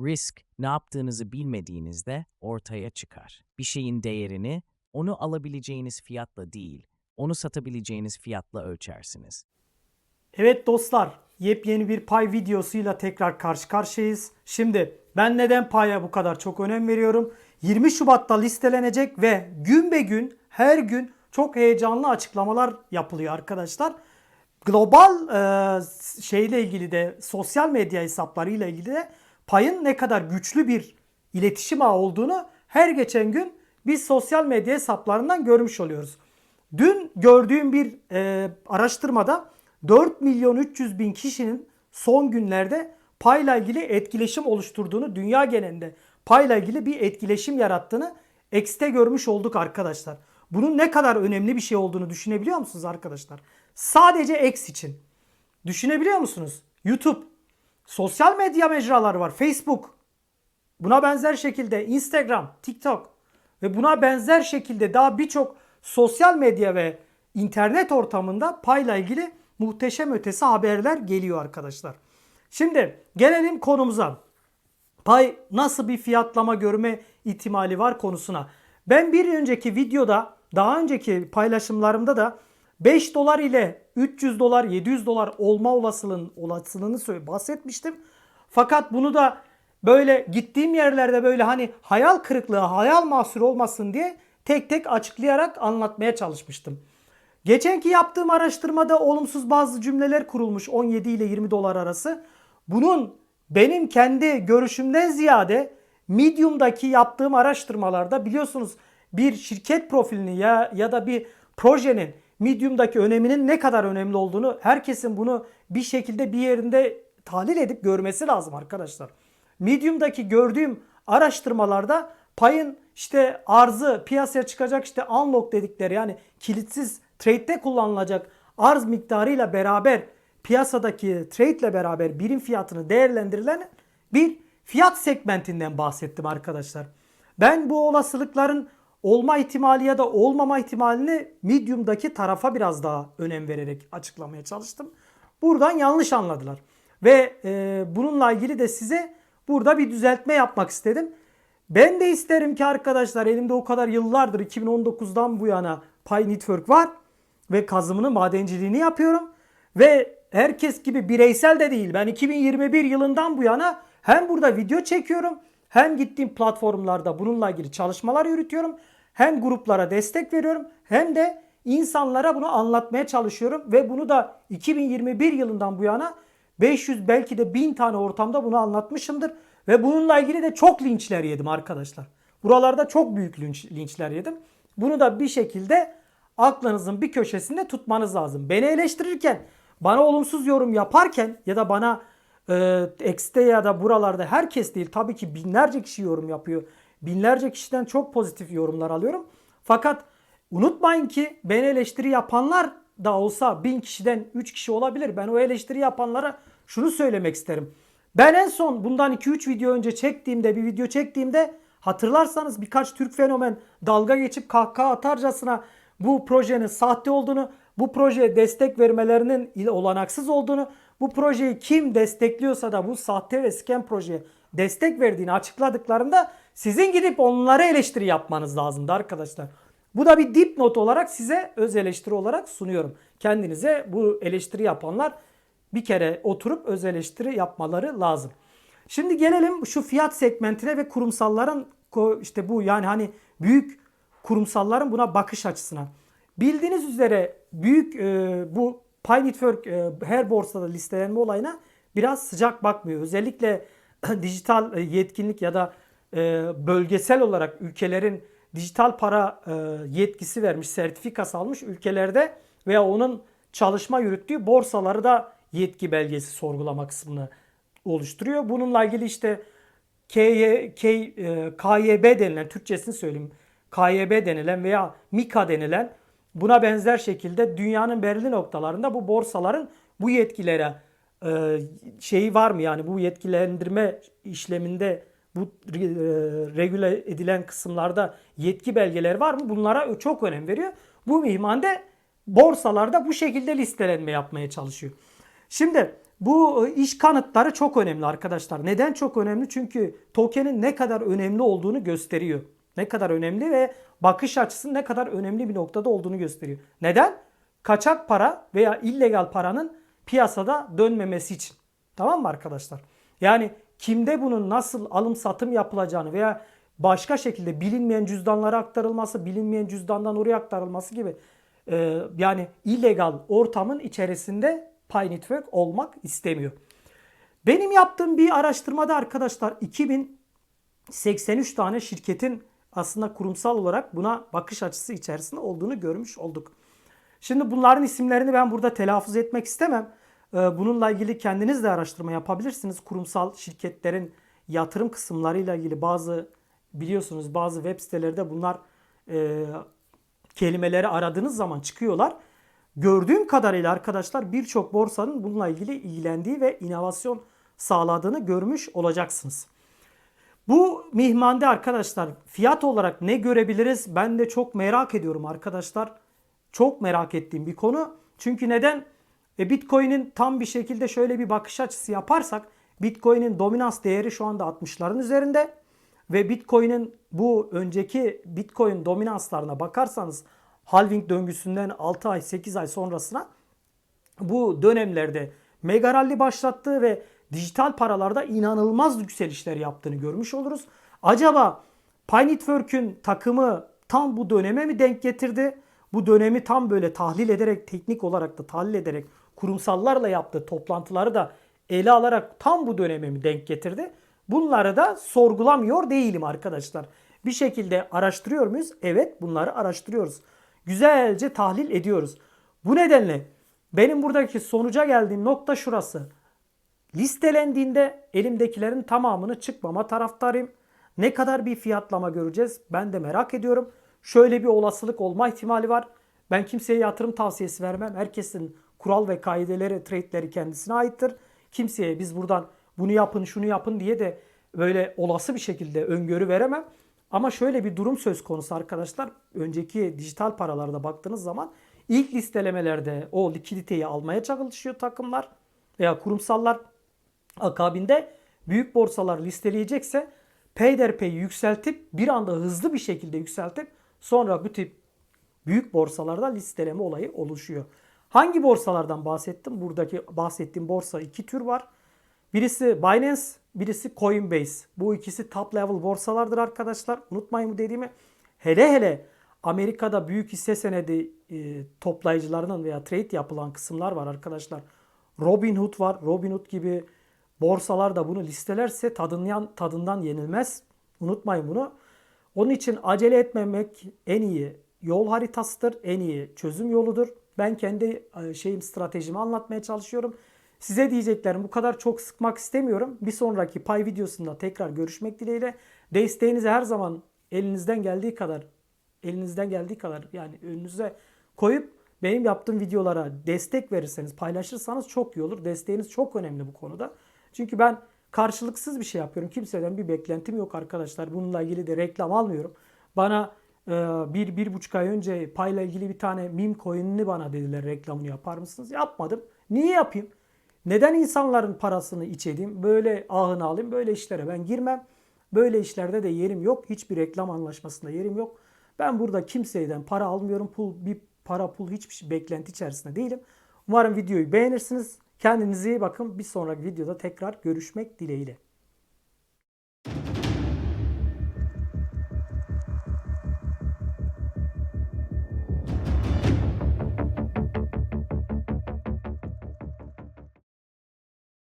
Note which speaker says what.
Speaker 1: Risk, ne yaptığınızı bilmediğinizde ortaya çıkar. Bir şeyin değerini onu alabileceğiniz fiyatla değil, onu satabileceğiniz fiyatla ölçersiniz.
Speaker 2: Evet dostlar, yepyeni bir pay videosuyla tekrar karşı karşıyayız. Şimdi ben neden paya bu kadar çok önem veriyorum? 20 Şubat'ta listelenecek ve gün be gün her gün çok heyecanlı açıklamalar yapılıyor arkadaşlar. Global e, şeyle ilgili de sosyal medya hesaplarıyla ilgili de payın ne kadar güçlü bir iletişim ağı olduğunu her geçen gün biz sosyal medya hesaplarından görmüş oluyoruz. Dün gördüğüm bir e, araştırmada 4 milyon 300 bin kişinin son günlerde payla ilgili etkileşim oluşturduğunu, dünya genelinde payla ilgili bir etkileşim yarattığını X'te görmüş olduk arkadaşlar. Bunun ne kadar önemli bir şey olduğunu düşünebiliyor musunuz arkadaşlar? Sadece X için. Düşünebiliyor musunuz? YouTube, sosyal medya mecraları var. Facebook, Buna benzer şekilde Instagram, TikTok ve buna benzer şekilde daha birçok sosyal medya ve internet ortamında payla ilgili muhteşem ötesi haberler geliyor arkadaşlar. Şimdi gelelim konumuza. Pay nasıl bir fiyatlama görme ihtimali var konusuna. Ben bir önceki videoda, daha önceki paylaşımlarımda da 5 dolar ile 300 dolar, 700 dolar olma olasılığının olasılığını bahsetmiştim. Fakat bunu da böyle gittiğim yerlerde böyle hani hayal kırıklığı, hayal mahsuru olmasın diye tek tek açıklayarak anlatmaya çalışmıştım. Geçenki yaptığım araştırmada olumsuz bazı cümleler kurulmuş 17 ile 20 dolar arası. Bunun benim kendi görüşümden ziyade Medium'daki yaptığım araştırmalarda biliyorsunuz bir şirket profilini ya ya da bir projenin Medium'daki öneminin ne kadar önemli olduğunu herkesin bunu bir şekilde bir yerinde tahlil edip görmesi lazım arkadaşlar. Medium'daki gördüğüm araştırmalarda payın işte arzı piyasaya çıkacak işte unlock dedikleri yani kilitsiz trade'de kullanılacak arz miktarıyla beraber piyasadaki trade ile beraber birim fiyatını değerlendirilen bir fiyat segmentinden bahsettim arkadaşlar. Ben bu olasılıkların olma ihtimali ya da olmama ihtimalini medium'daki tarafa biraz daha önem vererek açıklamaya çalıştım. Buradan yanlış anladılar. Ve e, bununla ilgili de size burada bir düzeltme yapmak istedim. Ben de isterim ki arkadaşlar elimde o kadar yıllardır 2019'dan bu yana Pay Network var ve kazımını madenciliğini yapıyorum ve herkes gibi bireysel de değil. Ben 2021 yılından bu yana hem burada video çekiyorum hem gittiğim platformlarda bununla ilgili çalışmalar yürütüyorum. Hem gruplara destek veriyorum hem de insanlara bunu anlatmaya çalışıyorum ve bunu da 2021 yılından bu yana 500 belki de 1000 tane ortamda bunu anlatmışımdır. Ve bununla ilgili de çok linçler yedim arkadaşlar. Buralarda çok büyük linç, linçler yedim. Bunu da bir şekilde aklınızın bir köşesinde tutmanız lazım. Beni eleştirirken, bana olumsuz yorum yaparken ya da bana e, X'te ya da buralarda herkes değil tabii ki binlerce kişi yorum yapıyor. Binlerce kişiden çok pozitif yorumlar alıyorum. Fakat unutmayın ki beni eleştiri yapanlar da olsa bin kişiden 3 kişi olabilir. Ben o eleştiri yapanlara şunu söylemek isterim. Ben en son bundan 2-3 video önce çektiğimde bir video çektiğimde hatırlarsanız birkaç Türk fenomen dalga geçip kahkaha atarcasına bu projenin sahte olduğunu, bu projeye destek vermelerinin olanaksız olduğunu, bu projeyi kim destekliyorsa da bu sahte ve scam projeye destek verdiğini açıkladıklarında sizin gidip onlara eleştiri yapmanız lazımdı arkadaşlar. Bu da bir dipnot olarak size öz eleştiri olarak sunuyorum. Kendinize bu eleştiri yapanlar bir kere oturup öz eleştiri yapmaları lazım. Şimdi gelelim şu fiyat segmentine ve kurumsalların işte bu yani hani büyük kurumsalların buna bakış açısına. Bildiğiniz üzere büyük e, bu Pay Network e, her borsada listelenme olayına biraz sıcak bakmıyor. Özellikle dijital e, yetkinlik ya da bölgesel olarak ülkelerin dijital para e, yetkisi vermiş, sertifikası almış ülkelerde veya onun çalışma yürüttüğü borsaları da yetki belgesi sorgulama kısmını oluşturuyor. Bununla ilgili işte KY, K, e, KYB denilen, Türkçesini söyleyeyim, KYB denilen veya MIKA denilen buna benzer şekilde dünyanın belirli noktalarında bu borsaların bu yetkilere e, şeyi var mı yani bu yetkilendirme işleminde bu e, regüle edilen kısımlarda yetki belgeleri var mı? Bunlara çok önem veriyor. Bu mihmande borsalarda bu şekilde listelenme yapmaya çalışıyor. Şimdi bu e, iş kanıtları çok önemli arkadaşlar. Neden çok önemli? Çünkü token'in ne kadar önemli olduğunu gösteriyor. Ne kadar önemli ve bakış açısı ne kadar önemli bir noktada olduğunu gösteriyor. Neden? Kaçak para veya illegal paranın piyasada dönmemesi için. Tamam mı arkadaşlar? Yani kimde bunun nasıl alım satım yapılacağını veya başka şekilde bilinmeyen cüzdanlara aktarılması, bilinmeyen cüzdandan oraya aktarılması gibi e, yani illegal ortamın içerisinde Pi Network olmak istemiyor. Benim yaptığım bir araştırmada arkadaşlar 2083 tane şirketin aslında kurumsal olarak buna bakış açısı içerisinde olduğunu görmüş olduk. Şimdi bunların isimlerini ben burada telaffuz etmek istemem. Ee, Bununla ilgili kendiniz de araştırma yapabilirsiniz. Kurumsal şirketlerin yatırım kısımlarıyla ilgili bazı biliyorsunuz bazı web sitelerde bunlar e, kelimeleri aradığınız zaman çıkıyorlar. Gördüğüm kadarıyla arkadaşlar birçok borsanın bununla ilgili ilgilendiği ve inovasyon sağladığını görmüş olacaksınız. Bu mihmande arkadaşlar fiyat olarak ne görebiliriz? Ben de çok merak ediyorum arkadaşlar. Çok merak ettiğim bir konu. Çünkü neden? E, Bitcoin'in tam bir şekilde şöyle bir bakış açısı yaparsak Bitcoin'in dominans değeri şu anda 60'ların üzerinde ve Bitcoin'in bu önceki Bitcoin dominanslarına bakarsanız halving döngüsünden 6 ay 8 ay sonrasına bu dönemlerde mega rally başlattığı ve dijital paralarda inanılmaz yükselişler yaptığını görmüş oluruz. Acaba Pi Network'ün takımı tam bu döneme mi denk getirdi? Bu dönemi tam böyle tahlil ederek, teknik olarak da tahlil ederek kurumsallarla yaptığı toplantıları da ele alarak tam bu döneme mi denk getirdi? Bunları da sorgulamıyor değilim arkadaşlar. Bir şekilde araştırıyor muyuz? Evet bunları araştırıyoruz. Güzelce tahlil ediyoruz. Bu nedenle benim buradaki sonuca geldiğim nokta şurası. Listelendiğinde elimdekilerin tamamını çıkmama taraftarıyım. Ne kadar bir fiyatlama göreceğiz ben de merak ediyorum. Şöyle bir olasılık olma ihtimali var. Ben kimseye yatırım tavsiyesi vermem. Herkesin kural ve kaideleri, trade'leri kendisine aittir. Kimseye biz buradan bunu yapın, şunu yapın diye de böyle olası bir şekilde öngörü veremem. Ama şöyle bir durum söz konusu arkadaşlar. Önceki dijital paralarda baktığınız zaman ilk listelemelerde o likiditeyi almaya çalışıyor takımlar veya kurumsallar. Akabinde büyük borsalar listeleyecekse peyderpey yükseltip bir anda hızlı bir şekilde yükseltip sonra bu tip büyük borsalarda listeleme olayı oluşuyor. Hangi borsalardan bahsettim? Buradaki bahsettiğim borsa iki tür var. Birisi Binance, birisi Coinbase. Bu ikisi top level borsalardır arkadaşlar. Unutmayın bu dediğimi. Hele hele Amerika'da büyük hisse senedi e, toplayıcılarının veya trade yapılan kısımlar var arkadaşlar. Robinhood var. Robinhood gibi borsalar da bunu listelerse tadından, tadından yenilmez. Unutmayın bunu. Onun için acele etmemek en iyi yol haritasıdır. En iyi çözüm yoludur. Ben kendi e, şeyim stratejimi anlatmaya çalışıyorum. Size diyeceklerim bu kadar çok sıkmak istemiyorum. Bir sonraki pay videosunda tekrar görüşmek dileğiyle. Desteğinizi her zaman elinizden geldiği kadar elinizden geldiği kadar yani önünüze koyup benim yaptığım videolara destek verirseniz, paylaşırsanız çok iyi olur. Desteğiniz çok önemli bu konuda. Çünkü ben karşılıksız bir şey yapıyorum. Kimseden bir beklentim yok arkadaşlar. Bununla ilgili de reklam almıyorum. Bana bir, bir buçuk ay önce payla ilgili bir tane meme coin'ini bana dediler reklamını yapar mısınız? Yapmadım. Niye yapayım? Neden insanların parasını iç? Böyle ahını alayım. Böyle işlere ben girmem. Böyle işlerde de yerim yok. Hiçbir reklam anlaşmasında yerim yok. Ben burada kimseyden para almıyorum. Pul, bir para pul hiçbir şey, beklenti içerisinde değilim. Umarım videoyu beğenirsiniz. Kendinize iyi bakın. Bir sonraki videoda tekrar görüşmek dileğiyle.